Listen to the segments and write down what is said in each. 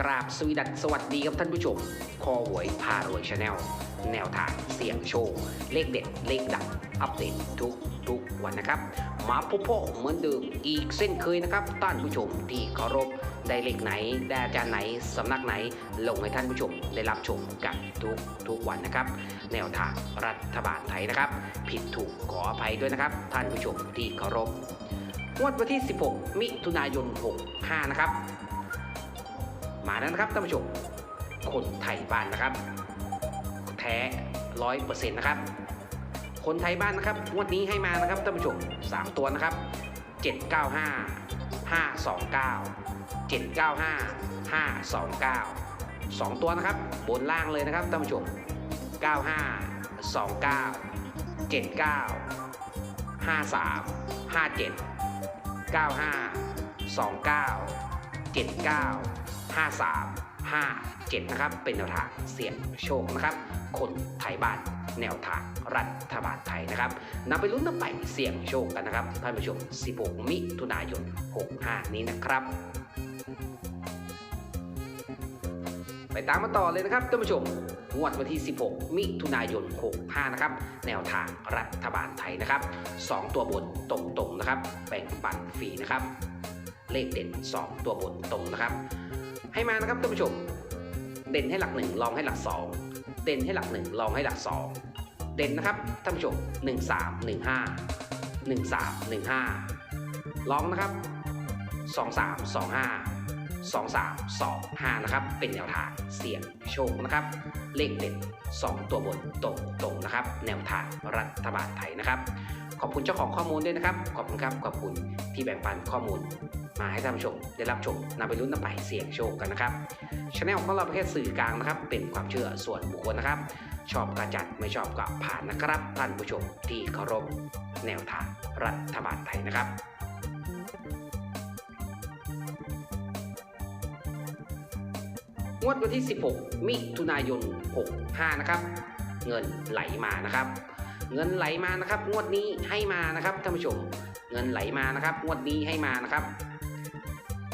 กราบสวีดัสสวัสดีครับท่านผู้ชม คอหวยพารวยชาแนลแนวทางเสี่ยงโชค เลขเด็ด เลขดังอัปเดตทุกทุกวันนะครับ มาพบพ่อเหมือนเดิมอีกเส้นเคยนะครับท่านผู้ชมที่เคารพได้เลขไหน ได้อาจารย์ไหน สำนักไหน ลงให้ท่านผู้ชมได้รับชมกันทุกทุกวันนะครับ แนวทางรัฐบาลไทยนะครับ ผิดถูกขออภัยด้วยนะครับ ท่านผู้ชมที่เคารพงวดวันที่ 16 มิถุนายน 65 นะครับ มาแล้วนะครับท่านผู้ชมคนไทยบ้านนะครับ แท้ร้อยเปอร์เซ็นต์นะครับ คนไทยบ้านนะครับงวดนี้ให้มานะครับท่านผู้ชม3ตัวนะครับ795 529 795 529 2ตัวนะครับ บนล่างเลยนะครับท่านผู้ชม95 29 79 53 57 95 29 79 53 57 นะครับ เป็นแนวทางเสี่ยงโชคนะครับ คนไทยบ้านแนวทางรัฐบาลไทยนะครับนำไปลุ้นนำไปเสี่ยงโชคกันนะครับท่านผู้ชม 16 มิถุนายน 65 นี้นะครับไปตามมาต่อเลยนะครับท่านผู้ชม งวดวันที่ 16 มิถุนายน 65 นะครับ แนวทางรัฐบาลไทยนะครับ 2 ตัวบนตรงๆนะครับ แบ่งปันฟรีนะครับ เลขเด่น 2 ตัวบนตรงนะครับ ให้มานะครับท่านผู้ชม เด่นให้หลักหนึ่งลองให้หลักสองเด่นให้หลักหนึ่งลองให้หลักสองเด่นนะครับท่านผู้ชม1 3 1 5 1 3 1 5ลองนะครับ2 3 2 5 2 3 2 5นะครับ เป็นแนวทางเสี่ยงโชคนะครับ เลขเด็ด2ตัวบนตรงตรงนะครับ แนวทางรัฐบาลไทยนะครับ ขอบคุณเจ้าของข้อมูลด้วยนะครับ ขอบคุณครับ ขอบคุณที่แบ่งปันข้อมูล มาให้ท่านผู้ชมได้รับชมนำไปลุ้นนำไปเสี่ยงโชคกันนะครับช anel ของเราเป็นแค่สื่อกลางนะครับ เป็นความเชื่อส่วนบุคคลนะครับ ชอบกระจัดไม่ชอบก็ผ่านนะครับ ท่านผู้ชมที่เคารพแนวทางรัฐบาลไทยนะครับงวดวันที่ 16 มิถุนายน 65 นะครับ เงินไหลมานะครับ เงินไหลมานะครับ งวดนี้ให้มานะครับท่านผู้ชม เงินไหลมานะครับ งวดนี้ให้มานะครับ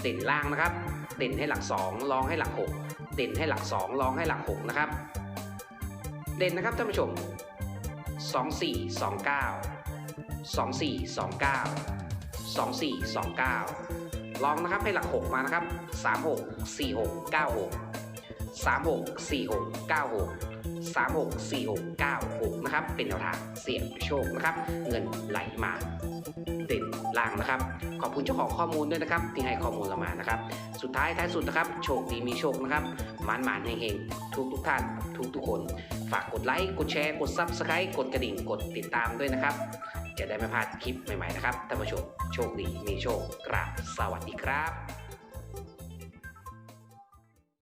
เด่นล่างนะครับ เด่นให้หลัก 2 รองให้หลัก 6 เด่นให้หลัก 2 รองให้หลัก 6 นะครับ เด่นนะครับท่านผู้ชม 2 4 2 9 2 4 2 9 2 4 2 9 ลองนะครับให้หลัก 6 มานะครับ 3 6 4 3 6 4 6 9 6 3 6 4 6 9 6 นะครับ เป็นแนวทางเสี่ยงโชคนะครับ เงินไหลมาเด่นล่างนะครับ ขอบคุณเจ้าของข้อมูลด้วยนะครับ ที่ให้ข้อมูลเรามานะครับ สุดท้ายท้ายสุดนะครับ โชคดีมีโชคนะครับหมานหมานเฮงๆทุกทุกท่าน ทุกทุกคน ฝากกดไลค์ กดแชร์ กด Subscribe กดกระดิ่ง กดติดตามด้วยนะครับ จะได้ไม่พลาดคลิปใหม่ๆนะครับ ท่านผู้ชม โชคดีมีโชคกราบสวัสดีครับ